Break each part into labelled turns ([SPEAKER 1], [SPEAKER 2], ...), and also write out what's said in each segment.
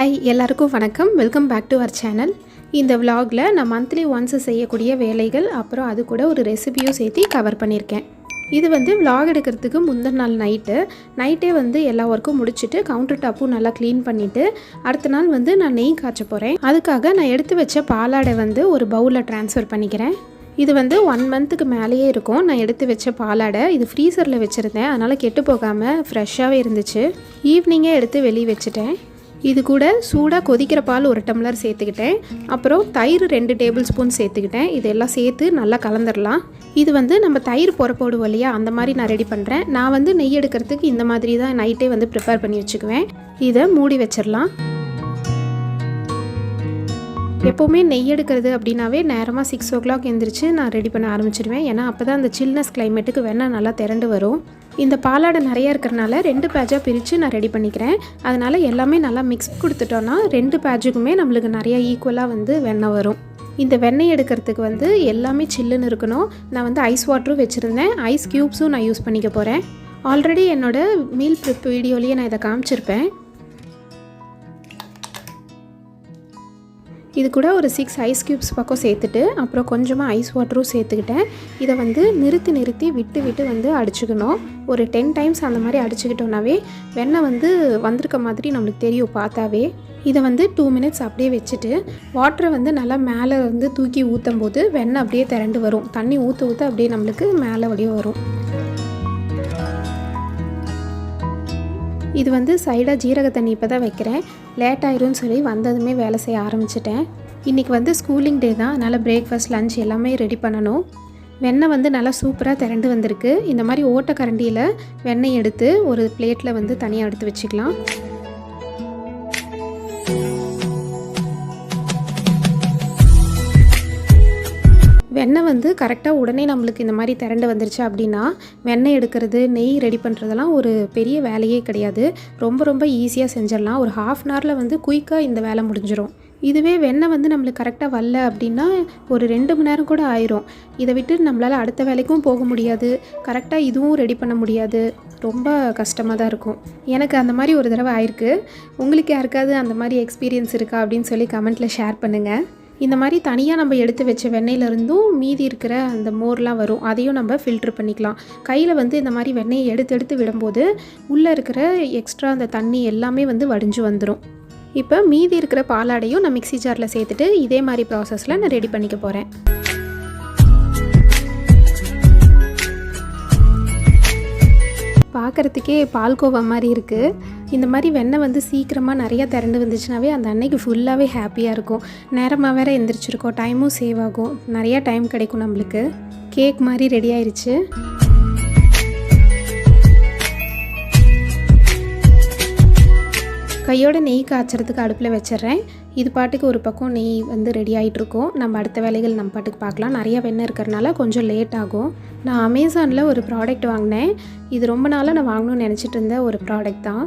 [SPEAKER 1] High எல்லாருக்கும் வணக்கம். Welcome back to our channel இந்த விலாகில் நான் மந்த்லி ஒன்ஸ் செய்யக்கூடிய வேலைகள் அப்புறம் அது கூட ஒரு ரெசிபியும் சேர்த்து கவர் பண்ணியிருக்கேன் இது வந்து விலாக் எடுக்கிறதுக்கு முந்தின நாள் நைட்டு நைட்டே வந்து எல்லா ஒர்க்கும் முடிச்சுட்டு கவுண்டர் டாப்பும் நல்லா க்ளீன் பண்ணிவிட்டு அடுத்த நாள் வந்து நான் நெய் காய்ச்ச போகிறேன் அதுக்காக நான் எடுத்து வச்ச பாலாடை வந்து ஒரு பவுலில் ட்ரான்ஸ்ஃபர் பண்ணிக்கிறேன். இது வந்து ஒன் மந்த்துக்கு மேலேயே இருக்கும். நான் எடுத்து வச்ச பாலாடை இது ஃப்ரீசரில் வச்சுருந்தேன். அதனால் கெட்டு போகாமல் ஃப்ரெஷ்ஷாகவே இருந்துச்சு. ஈவினிங்கே எடுத்து வெளியே வச்சுட்டேன். இது கூட சூடாக கொதிக்கிற பால் ஒரு டம்ளர் சேர்த்துக்கிட்டேன். அப்புறம் தயிர் ரெண்டு டேபிள் ஸ்பூன் சேர்த்துக்கிட்டேன். இதெல்லாம் சேர்த்து நல்லா கலந்துடலாம் இது வந்து நம்ம தயிர் பொற போடுவோம் இல்லையா? அந்த மாதிரி நான் ரெடி பண்ணுறேன் நான் வந்து நெய் எடுக்கிறதுக்கு இந்த மாதிரி தான் நைட்டே வந்து ப்ரிப்பேர் பண்ணி வச்சுக்குவேன். இதை மூடி வச்சிடலாம் எப்போவுமே நெய் எடுக்கிறது அப்படின்னாவே நேரமாக சிக்ஸ் ஓ கிளாக் எழுந்திரிச்சு நான் ரெடி பண்ண ஆரம்பிச்சிடுவேன் ஏன்னா அப்போ தான் அந்த சில்னஸ் கிளைமேட்டுக்கு வேணால் நல்லா திரண்டு வரும். இந்த பாலாடை நிறையா இருக்கிறனால ரெண்டு பேட்சாக பிரித்து நான் ரெடி பண்ணிக்கிறேன். அதனால் எல்லாமே நல்லா மிக்ஸ் கொடுத்துட்டோன்னா ரெண்டு பேட்சுக்குமே நம்மளுக்கு நிறைய ஈக்குவலாக வந்து வெண்ணெய் வரும். இந்த வெண்ணெய் எடுக்கிறதுக்கு வந்து எல்லாமே சில்லுன்னு இருக்கணும். நான் வந்து ஐஸ் வாட்டரும் வச்சுருந்தேன். ஐஸ் க்யூப்ஸும் நான் யூஸ் பண்ணிக்க போகிறேன் ஆல்ரெடி என்னோட மீல் ப்ரிப் வீடியோலேயே நான் இதை காமிச்சிருப்பேன். இது கூட ஒரு சிக்ஸ் ஐஸ் க்யூப்ஸ் பக்கம் சேர்த்துட்டு அப்புறம் கொஞ்சமாக ஐஸ் வாட்டரும் சேர்த்துக்கிட்டேன். இதை வந்து நிறுத்தி நிறுத்தி விட்டு விட்டு வந்து அடிச்சுக்கணும். ஒரு டென் டைம்ஸ் அந்த மாதிரி அடிச்சுக்கிட்டோன்னாவே வெண்ணெய் வந்து வந்திருக்க மாதிரி நம்மளுக்கு தெரியும் பார்த்தாவே. இதை வந்து டூ மினிட்ஸ் அப்படியே வச்சுட்டு வாட்டரை வந்து நல்லா மேலே வந்து தூக்கி ஊற்றும் போது வெண்ணெய் அப்படியே திரண்டு வரும். தண்ணி ஊற்ற ஊற்ற அப்படியே நம்மளுக்கு மேலே அப்படியே வரும். இது வந்து சைடாக ஜீரக தண்ணி இப்போ தான் வைக்கிறேன். லேட் ஆயிரும்னு சொல்லி வந்ததுமே வேலை செய்ய ஆரம்பிச்சிட்டேன். இன்றைக்கி வந்து ஸ்கூலிங் டே தான். அதனால் பிரேக்ஃபாஸ்ட் லஞ்ச் எல்லாமே ரெடி பண்ணணும். வெண்ணெய் வந்து நல்லா சூப்பராக திரண்டு வந்திருக்கு. இந்த மாதிரி ஓட்டக்கரண்டியில் வெண்ணெய் எடுத்து ஒரு பிளேட்டில் வந்து தனியாக எடுத்து வச்சுக்கலாம். வெண்ணெய் வந்து கரெக்டாக உடனே நம்மளுக்கு இந்த மாதிரி திரண்டு வந்துருச்சு அப்படின்னா வெண்ணெய் எடுக்கிறது நெய் ரெடி பண்ணுறதெல்லாம் ஒரு பெரிய வேலையே கிடையாது. ரொம்ப ரொம்ப ஈஸியாக செஞ்சிடலாம். ஒரு ஹாஃப் அன் ஹவரில் வந்து குயிக்காக இந்த வேலை முடிஞ்சிடும் இதுவே வெண்ணெய் வந்து நம்மளுக்கு கரெக்டாக வரல அப்படின்னா ஒரு ரெண்டு மணி நேரம் கூட ஆயிரும். இதை விட்டு நம்மளால் அடுத்த வேலைக்கும் போக முடியாது. கரெக்டாக இதுவும் ரெடி பண்ண முடியாது. ரொம்ப கஷ்டமாக தான் இருக்கும். எனக்கு அந்த மாதிரி ஒரு தடவை ஆயிருக்கு. உங்களுக்கு யாருக்காவது அந்த மாதிரி எக்ஸ்பீரியன்ஸ் இருக்கா அப்படின்னு சொல்லி கமெண்ட்டில் ஷேர் பண்ணுங்கள் இந்த மாதிரி தனியாக நம்ம எடுத்து வச்ச வெண்ணெயிலேருந்தும் மீதி இருக்கிற அந்த மோர்லாம் வரும். அதையும் நம்ம ஃபில்ட்ரு பண்ணிக்கலாம். கையில் வந்து இந்த மாதிரி வெண்ணெயை எடுத்து எடுத்து விடும்போது உள்ளே இருக்கிற எக்ஸ்ட்ரா அந்த தண்ணி எல்லாமே வந்து வடிஞ்சு வந்துடும் இப்போ மீதி இருக்கிற பாலாடையும் நான் மிக்ஸி ஜாரில் சேர்த்துட்டு இதே மாதிரி ப்ராசஸில் நான் ரெடி பண்ணிக்க போகிறேன் பார்க்குறதுக்கே பால்கோவா மாதிரி இருக்குது இந்த மாதிரி வெண்ணெய் வந்து சீக்கிரமாக நிறையா திரண்டு வந்துச்சுனாவே அந்த அன்னைக்கு ஃபுல்லாகவே ஹாப்பியாக இருக்கும். நேரமாக வேறு எந்திரிச்சிருக்கோம். டைமும் சேவ் ஆகும். நிறையா டைம் கிடைக்கும் நம்மளுக்கு. கேக் மாதிரி ரெடி ஆயிடுச்சு கையோட நெய் காய்ச்சறதுக்கு அடுப்பில் வச்சிடுறேன். இது பாட்டுக்கு ஒரு பக்கம் நெய் வந்து ரெடி ஆகிட்டுருக்கும் நம்ம அடுத்த வேலைகள் நம்ம பாட்டுக்கு பார்க்கலாம். நிறையா வெண்ணெய் இருக்கிறனால கொஞ்சம் லேட் ஆகும். நான் அமேசானில் ஒரு ப்ராடக்ட் வாங்கினேன். இது ரொம்ப நாளாக நான் வாங்கணும்னு நினச்சிட்டு இருந்த ஒரு ப்ராடக்ட் தான்.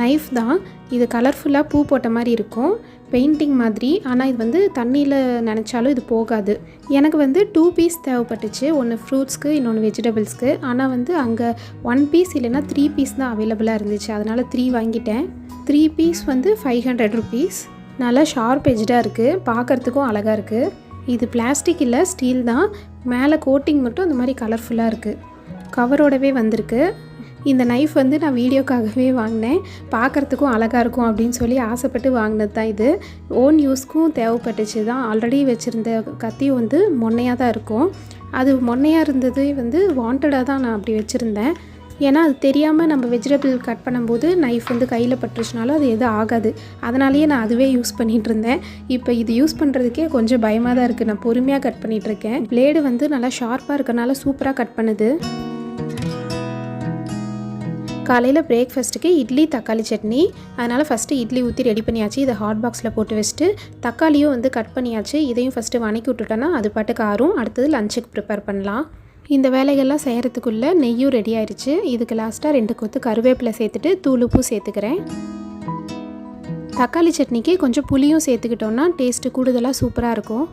[SPEAKER 1] நைஃப் தான். இது கலர்ஃபுல்லாக பூ போட்ட மாதிரி இருக்கும். பெயிண்டிங் மாதிரி. ஆனால் இது வந்து தண்ணியில் நினச்சாலும் இது போகாது. எனக்கு வந்து டூ பீஸ் தேவைப்பட்டுச்சு. ஒன்று ஃப்ரூட்ஸ்க்கு இன்னொன்று வெஜிடபிள்ஸ்க்கு ஆனால் வந்து அங்கே ஒன் பீஸ் இல்லைன்னா த்ரீ பீஸ் தான் அவைலபிளாக இருந்துச்சு. அதனால் த்ரீ வாங்கிட்டேன். த்ரீ பீஸ் வந்து ஃபைவ் ஹண்ட்ரட் ருபீஸ் நல்லா ஷார்ப் எஜ்டாக இருக்குது பார்க்குறதுக்கும் அழகாக இருக்குது இது பிளாஸ்டிக் இல்லை ஸ்டீல் தான். மேலே கோட்டிங் மட்டும் அந்த மாதிரி கலர்ஃபுல்லாக இருக்குது கவரோடவே வந்திருக்கு. இந்த நைஃப் வந்து நான் வீடியோக்காகவே வாங்கினேன். பார்க்குறதுக்கும் அழகாக இருக்கும் அப்படின்னு சொல்லி ஆசைப்பட்டு வாங்கினது தான் இது. ஓன் யூஸ்க்கும் தேவைப்பட்டுச்சு தான். ஆல்ரெடி வச்சுருந்த கத்தியும் வந்து மொன்னையாக தான் இருக்கும். அது மொன்னையாக இருந்தது வந்து வாண்டடாக தான் நான் அப்படி வச்சுருந்தேன். ஏன்னா அது தெரியாமல் நம்ம வெஜிடபிள் கட் பண்ணும்போது நைஃப் வந்து கையில் பட்டுருச்சுனாலும் அது எதுவும் ஆகாது. அதனாலேயே நான் அதுவே யூஸ் பண்ணிகிட்டு இருந்தேன். இப்போ இது யூஸ் பண்ணுறதுக்கே கொஞ்சம் பயமாக தான் இருக்குது நான் பொறுமையாக கட் பண்ணிகிட்ருக்கேன் பிளேடு வந்து நல்லா ஷார்ப்பாக இருக்கனால சூப்பராக கட் பண்ணுது. காலையில் பிரேக்ஃபாஸ்ட்டுக்கு இட்லி தக்காளி சட்னி. அதனால் ஃபஸ்ட்டு இட்லி ஊற்றி ரெடி பண்ணியாச்சு. இதை ஹாட் பாக்ஸில் போட்டு வச்சுட்டு தக்காளியும் வந்து கட் பண்ணியாச்சு. இதையும் ஃபஸ்ட்டு வணக்கி விட்டுட்டோன்னா அது பாட்டுக்கு ஆறும். அடுத்தது லஞ்சுக்கு ப்ரிப்பேர் பண்ணலாம். இந்த வேலைகள்லாம் செய்கிறதுக்குள்ளே நெய்யும் ரெடி ஆயிடுச்சு இதுக்கு லாஸ்ட்டாக ரெண்டு கொத்து கருவேப்பிலை சேர்த்துட்டு தூளுப்பும் சேர்த்துக்கிறேன். தக்காளி சட்னிக்கு கொஞ்சம் புளியும் சேர்த்துக்கிட்டோன்னா டேஸ்ட்டு கூடுதலாக சூப்பராக இருக்கும்.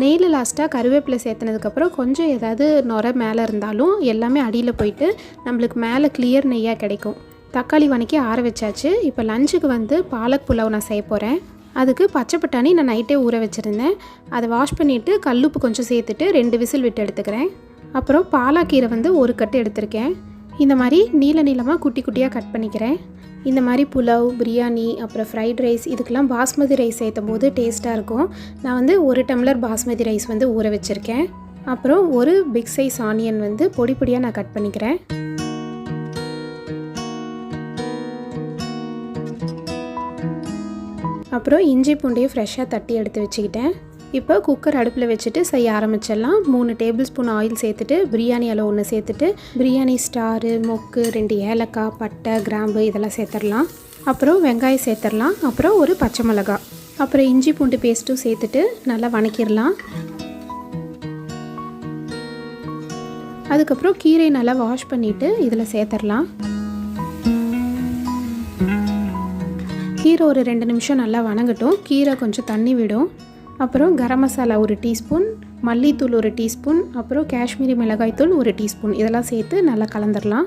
[SPEAKER 1] நெய்யில் லாஸ்ட்டாக கருவேப்பிலை சேர்த்துனதுக்கப்புறம் கொஞ்சம் ஏதாவது நுர மேலே இருந்தாலும் எல்லாமே அடியில் போயிட்டு நம்மளுக்கு மேலே கிளியர் நெய்யாக கிடைக்கும். தக்காளி வணக்கி ஆற வச்சாச்சு. இப்போ லஞ்சுக்கு வந்து பாலக் புலாவ் நான் செய்ய போகிறேன் அதுக்கு பச்சை பட்டாணி நான் நைட்டே ஊற வச்சுருந்தேன். அதை வாஷ் பண்ணிவிட்டு கல்லுப்பு கொஞ்சம் சேர்த்துட்டு ரெண்டு விசில் விட்டு எடுத்துக்கிறேன். அப்புறம் பாலாக்கீரை வந்து ஒரு கட்டு எடுத்திருக்கேன். இந்த மாதிரி நீல நீளமாக குட்டி குட்டியாக கட் பண்ணிக்கிறேன். இந்த மாதிரி புலாவ் பிரியாணி அப்புறம் ஃப்ரைட் ரைஸ் இதுக்கெல்லாம் பாஸ்மதி ரைஸ் சேர்த்தும் போது டேஸ்ட்டாக இருக்கும். நான் வந்து ஒரு டம்ளர் பாஸ்மதி ரைஸ் வந்து ஊற வச்சுருக்கேன். அப்புறம் ஒரு பிக் சைஸ் ஆனியன் வந்து பொடி பொடியாக நான் கட் பண்ணிக்கிறேன். அப்புறம் இஞ்சி பூண்டையும் ஃப்ரெஷ்ஷாக தட்டி எடுத்து வச்சுக்கிட்டேன். இப்போ குக்கர் அடுப்பில் வச்சுட்டு செய்ய ஆரம்பிச்சிடலாம். மூணு டேபிள் ஸ்பூன் ஆயில் சேர்த்துட்டு பிரியாணி அளவு ஒன்று சேர்த்துட்டு பிரியாணி ஸ்டாரு மொக்கு ரெண்டு ஏலக்காய் பட்டை கிராம்பு இதெல்லாம் சேர்த்துடலாம். அப்புறம் வெங்காயம் சேர்த்துடலாம். அப்புறம் ஒரு பச்சை மிளகா. அப்புறம் இஞ்சி பூண்டு பேஸ்ட்டும் சேர்த்துட்டு நல்லா வணக்கிடலாம். அதுக்கப்புறம் கீரை நல்லா வாஷ் பண்ணிவிட்டு இதில் சேர்த்துடலாம். கீரை ஒரு ரெண்டு நிமிஷம் நல்லா வணங்கட்டும். கீரை கொஞ்சம் தண்ணி விடும். அப்புறம் கரம் மசாலா ஒரு டீஸ்பூன் மல்லித்தூள் ஒரு டீஸ்பூன் அப்புறம் காஷ்மீரி மிளகாய்த்தூள் ஒரு டீஸ்பூன். இதெல்லாம் சேர்த்து நல்லா கலந்துடலாம்.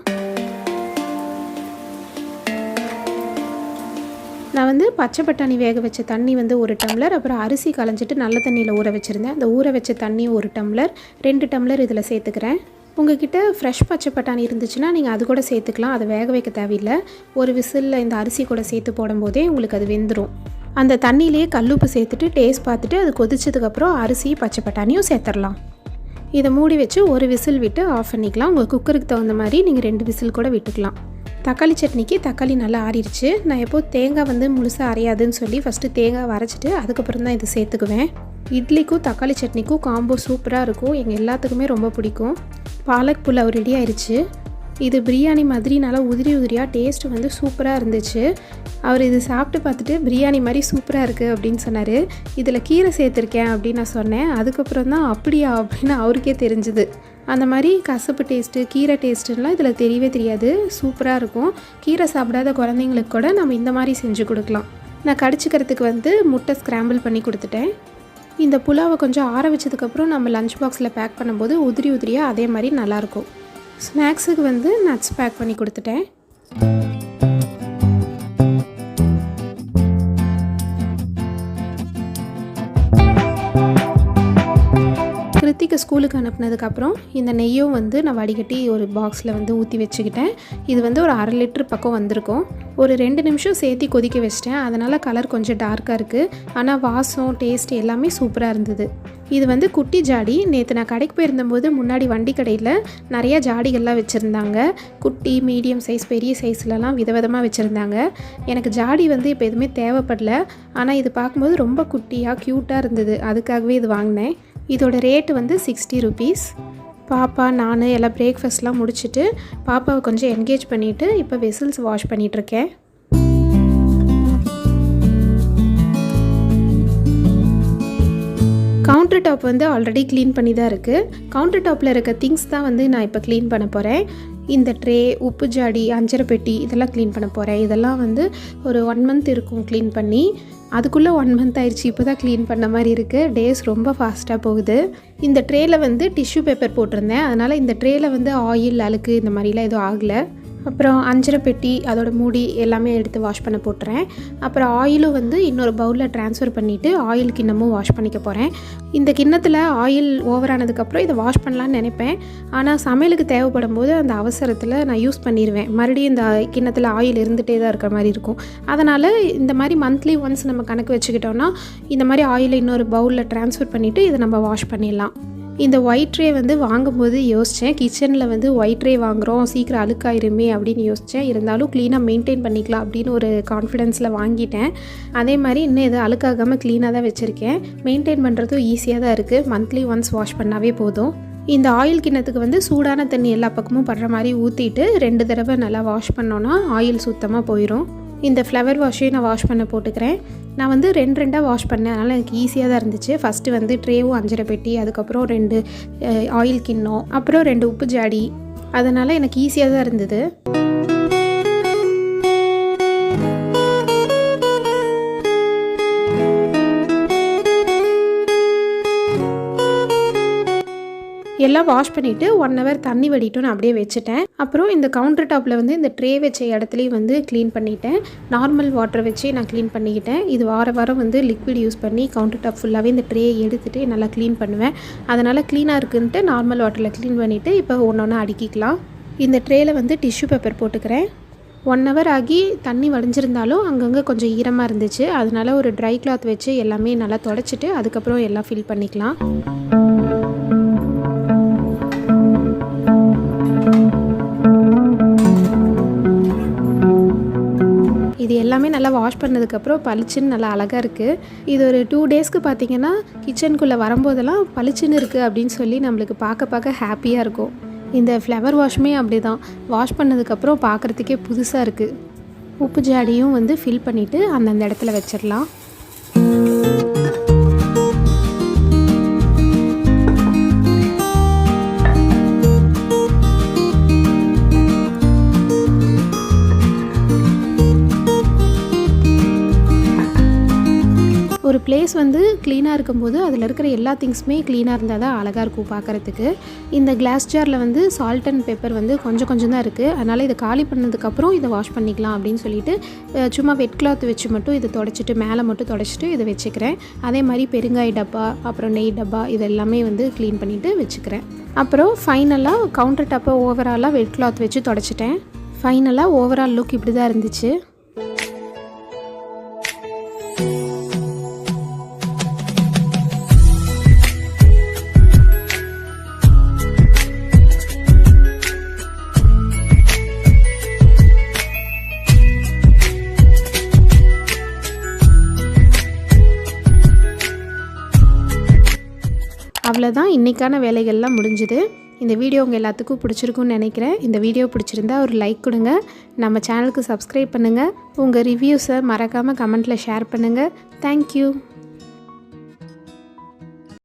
[SPEAKER 1] நான் வந்து பச்சை பட்டாணி வேக வச்ச தண்ணி வந்து ஒரு டம்ளர் அப்புறம் அரிசி களைஞ்சிட்டு நல்ல தண்ணியில் ஊற வச்சுருந்தேன். அந்த ஊற வச்ச தண்ணி ஒரு டம்ளர் ரெண்டு டம்ளர் இதில் சேர்த்துக்கிறேன். உங்ககிட்ட ஃப்ரெஷ் பச்சை பட்டாணி இருந்துச்சுன்னா நீங்கள் அது கூட சேர்த்துக்கலாம். அதை வேக வைக்க தேவையில்லை. ஒரு விசிலில் இந்த அரிசி கூட சேர்த்து போடும்போதே உங்களுக்கு அது வெந்துடும் அந்த தண்ணியிலேயே கல்லுப்பு சேர்த்துட்டு டேஸ்ட் பார்த்துட்டு அது கொதிச்சதுக்கப்புறம் அரிசி பச்சை பட்டாணியும் சேர்த்துடலாம். இதை மூடி வச்சு ஒரு விசில் விட்டு ஆஃப் பண்ணிக்கலாம். உங்கள் குக்கருக்கு தகுந்த மாதிரி நீங்கள் ரெண்டு விசில் கூட விட்டுக்கலாம். தக்காளி சட்னிக்கு தக்காளி நல்லா ஆறிடுச்சு. நான் எப்போ தேங்காய் வந்து முழுசாக அரையாதுன்னு சொல்லி ஃபஸ்ட்டு தேங்காய் வரைச்சிட்டு அதுக்கப்புறம் தான் இது சேர்த்துக்குவேன். இட்லிக்கும் தக்காளி சட்னிக்கும் காம்போ சூப்பராக இருக்கும். எங்கள் எல்லாத்துக்குமே ரொம்ப பிடிக்கும். பாலக் புலாவ் ரெடி ஆயிடுச்சு இது பிரியாணி மாதிரி நல்லா உதிரி உதிரியாக டேஸ்ட் வந்து சூப்பராக இருந்துச்சு. அவர் இது சாப்பிட்டு பார்த்துட்டு பிரியாணி மாதிரி சூப்பராக இருக்குது அப்படின்னு சொன்னார். இதில் கீரை சேர்த்துருக்கேன் அப்படின்னு நான் சொன்னேன். அதுக்கப்புறம் தான் அப்படியா? அப்படின்னு அவருக்கே தெரிஞ்சுது. அந்த மாதிரி கசப்பு டேஸ்ட்டு கீரை டேஸ்ட்டுலாம் இதில் தெரியவே தெரியாது. சூப்பராக இருக்கும். கீரை சாப்பிடாத குழந்தைங்களுக்கு கூட நம்ம இந்த மாதிரி செஞ்சு கொடுக்கலாம். நான் கடிச்சிக்கிறதுக்கு வந்து முட்டை ஸ்க்ராம்பிள் பண்ணி கொடுத்துட்டேன். இந்த புலாவை கொஞ்சம் ஆற வச்சதுக்கப்புறம் நம்ம லஞ்ச் பாக்ஸில் பேக் பண்ணும்போது உதிரி உதிரியாக அதே மாதிரி நல்லாயிருக்கும் ஸ்நாக்ஸுக்கு வந்து நட்ஸ் பேக் பண்ணி கொடுத்துட்டேன். கிருத்திக்கு ஸ்கூலுக்கு அனுப்புனதுக்கப்புறம் இந்த நெய்யும் வந்து நான் வடிகட்டி ஒரு பாக்ஸில் வந்து ஊற்றி வச்சுக்கிட்டேன். இது வந்து ஒரு அரை லிட்டர் பக்கம் வந்திருக்கும். ஒரு ரெண்டு நிமிஷம் சேர்த்தி கொதிக்க வச்சிட்டேன். அதனால் கலர் கொஞ்சம் டார்க்காக இருக்குது ஆனால் வாசம் டேஸ்ட் எல்லாமே சூப்பராக இருந்தது. இது வந்து குட்டி ஜாடி. நேற்று நான் கடைக்கு போயிருந்தபோது முன்னாடி வண்டி கடையில் நிறையா ஜாடிகள்லாம் வச்சுருந்தாங்க. குட்டி மீடியம் சைஸ் பெரிய சைஸ்லலாம் விதவிதமாக வச்சுருந்தாங்க. எனக்கு ஜாடி வந்து இப்போ எதுவுமே தேவைப்படல. ஆனால் இது பார்க்கும்போது ரொம்ப குட்டியாக க்யூட்டாக இருந்தது. அதுக்காகவே இது வாங்கினேன். இதோட ரேட்டு வந்து சிக்ஸ்டி ருபீஸ் பாப்பா நான் எல்லாம் பிரேக்ஃபாஸ்ட்லாம் முடிச்சுட்டு பாப்பாவை கொஞ்சம் என்கேஜ் பண்ணிவிட்டு இப்போ வெசில்ஸ் வாஷ் பண்ணிகிட்ருக்கேன் கவுண்டர் டாப் வந்து ஆல்ரெடி க்ளீன் பண்ணி தான் இருக்குது கவுண்டர் டாப்பில் இருக்க திங்ஸ் தான் வந்து நான் இப்போ க்ளீன் பண்ண போகிறேன் இந்த ட்ரே உப்பு ஜாடி அஞ்சரை பெட்டி இதெல்லாம் க்ளீன் பண்ண போகிறேன் இதெல்லாம் வந்து ஒரு ஒன் மந்த் இருக்கும் க்ளீன் பண்ணி. அதுக்குள்ளே ஒன் மந்த் ஆயிடுச்சு இப்போ தான் க்ளீன் பண்ண மாதிரி இருக்குது டேஸ் ரொம்ப ஃபாஸ்ட்டாக போகுது. இந்த ட்ரேயில் வந்து டிஷ்யூ பேப்பர் போட்டிருந்தேன். அதனால் இந்த ட்ரேயில் வந்து ஆயில் அழுக்கு இந்த மாதிரிலாம் எதுவும் ஆகலை. அப்புறம் அஞ்சரை பெட்டி அதோட மூடி எல்லாமே எடுத்து வாஷ் பண்ண போட்டுறேன். அப்புறம் ஆயிலும் வந்து இன்னொரு பவுலில் ட்ரான்ஸ்ஃபர் பண்ணிவிட்டு ஆயில் கிண்ணமும் வாஷ் பண்ணிக்க போகிறேன் இந்த கிண்ணத்தில் ஆயில் ஓவர் ஆனதுக்கப்புறம் இதை வாஷ் பண்ணலான்னு நினைப்பேன். ஆனால் சமையலுக்கு தேவைப்படும் போது அந்த அவசரத்தில் நான் யூஸ் பண்ணிடுவேன் மறுபடியும் இந்த கிண்ணத்தில் ஆயில் இருந்துகிட்டே தான் இருக்கிற மாதிரி இருக்கும். அதனால் இந்த மாதிரி மந்த்லி ஒன்ஸ் நம்ம கணக்கு வச்சுக்கிட்டோன்னா இந்த மாதிரி ஆயிலை இன்னொரு பவுலில் ட்ரான்ஸ்ஃபர் பண்ணிவிட்டு இதை நம்ம வாஷ் பண்ணிடலாம். இந்த ஒயிட் ட்ரே வந்து வாங்கும்போது யோசித்தேன் கிச்சனில் வந்து ஒயிட் ட்ரே வாங்குகிறோம் சீக்கிரம் அழுக்காயிருமே அப்படின்னு யோசித்தேன் இருந்தாலும் க்ளீனாக மெயின்டைன் பண்ணிக்கலாம் அப்படின்னு ஒரு கான்ஃபிடென்ஸில் வாங்கிட்டேன். அதே மாதிரி இன்னும் எதுவும் அழுக்காகாமல் க்ளீனாக தான் வச்சுருக்கேன். மெயின்டைன் பண்ணுறதும் ஈஸியாக தான் இருக்குது மந்த்லி ஒன்ஸ் வாஷ் பண்ணாவே போதும். இந்த ஆயில் கிண்ணத்துக்கு வந்து சூடான தண்ணி எல்லா பக்கமும் படுற மாதிரி ஊற்றிட்டு ரெண்டு தடவை நல்லா வாஷ் பண்ணோன்னா ஆயில் சுத்தமாக போயிடும் இந்த ஃப்ளவர் வாஷையும் நான் வாஷ் பண்ண போட்டுக்கிறேன். நான் வந்து ரெண்டு ரெண்டாக வாஷ் பண்ணேன். அதனால் எனக்கு ஈஸியாக தான் இருந்துச்சு. ஃபஸ்ட்டு வந்து ட்ரேவும் அஞ்சரை பெட்டி அதுக்கப்புறம் ரெண்டு ஆயில் கிண்ணம் அப்புறம் ரெண்டு உப்பு ஜாடி. அதனால் எனக்கு ஈஸியாக தான் இருந்தது. எல்லாம் வாஷ் பண்ணிவிட்டு ஒன் ஹவர் தண்ணி வடிட்டும் நான் அப்படியே வச்சுட்டேன். அப்புறம் இந்த கவுண்டர் டாப்பில் வந்து இந்த ட்ரே வச்ச இடத்துலையும் வந்து க்ளீன் பண்ணிட்டேன். நார்மல் வாட்டர் வச்சு நான் க்ளீன் பண்ணிக்கிட்டேன். இது வார வாரம் வந்து லிக்விட் யூஸ் பண்ணி கவுண்டர் டாப் ஃபுல்லாகவே இந்த ட்ரே எடுத்துகிட்டு நல்லா க்ளீன் பண்ணுவேன். அதனால் க்ளீனாக இருக்குன்ட்டு நார்மல் வாட்டரில் க்ளீன் பண்ணிவிட்டு இப்போ ஒன்று ஒன்று அடுக்கிக்கலாம். இந்த ட்ரேயில் வந்து டிஷ்யூ பேப்பர் போட்டுக்கிறேன். ஒன் ஹவர் ஆகி தண்ணி வடிஞ்சிருந்தாலும் அங்கங்கே கொஞ்சம் ஈரமாக இருந்துச்சு. அதனால ஒரு ட்ரை கிளாத் வச்சு எல்லாமே நல்லா தொடச்சிட்டு அதுக்கப்புறம் எல்லாம் ஃபில் பண்ணிக்கலாம். எல்லாமே நல்லா வாஷ் பண்ணதுக்கப்புறம் பளிச்சுன்னு நல்லா அழகாக இருக்குது இது ஒரு டூ டேஸ்க்கு பார்த்தீங்கன்னா கிச்சனுக்குள்ளே வரும்போதெல்லாம் பளிச்சுன்னு இருக்குது அப்படின்னு சொல்லி நம்மளுக்கு பார்க்க பார்க்க ஹாப்பியாக இருக்கும். இந்த ஃப்ளவர் வாஷுமே அப்படி தான் வாஷ் பண்ணதுக்கப்புறம் பார்க்குறதுக்கே புதுசாக இருக்குது உப்பு ஜாடியும் வந்து ஃபில் பண்ணிவிட்டு அந்தந்த இடத்துல வச்சிடலாம். பிளேஸ் வந்து க்ளீனாக இருக்கும்போது அதில் இருக்கிற எல்லா திங்ஸுமே க்ளீனாக இருந்தால் தான் அழகாக இருக்கும் பார்க்குறதுக்கு. இந்த கிளாஸ் ஜாரில் வந்து சால்ட் அண்ட் பெப்பர் வந்து கொஞ்சம் கொஞ்சம் தான் இருக்குது அதனால் இதை காலி பண்ணதுக்கப்புறம் இதை வாஷ் பண்ணிக்கலாம் அப்படின்னு சொல்லிட்டு சும்மா வெட் கிளாத் வச்சு மட்டும் இதை தொடச்சிட்டு மேலே மட்டும் தொடச்சிட்டு இதை வச்சுக்கிறேன். அதே மாதிரி பெருங்காய் டப்பா அப்புறம் நெய் டப்பா இது எல்லாமே வந்து க்ளீன் பண்ணிவிட்டு வச்சுக்கிறேன். அப்புறம் ஃபைனலாக கவுண்டர் டப்பை ஓவராலாக வெட் கிளாத் வச்சு தொடச்சிட்டேன். ஃபைனலாக ஓவரால் லுக் இப்படி தான் இருந்துச்சு. தான் இன்றைக்கான வேலைகள்லாம் முடிஞ்சுது. இந்த வீடியோ உங்கள் எல்லாத்துக்கும் பிடிச்சிருக்குன்னு நினைக்கிறேன். இந்த வீடியோ பிடிச்சிருந்தா ஒரு லைக் கொடுங்க. நம்ம சேனலுக்கு சப்ஸ்கிரைப் பண்ணுங்கள் உங்கள் ரிவ்யூஸை மறக்காமல் கமெண்ட்டில் ஷேர் பண்ணுங்கள் தேங்க்யூ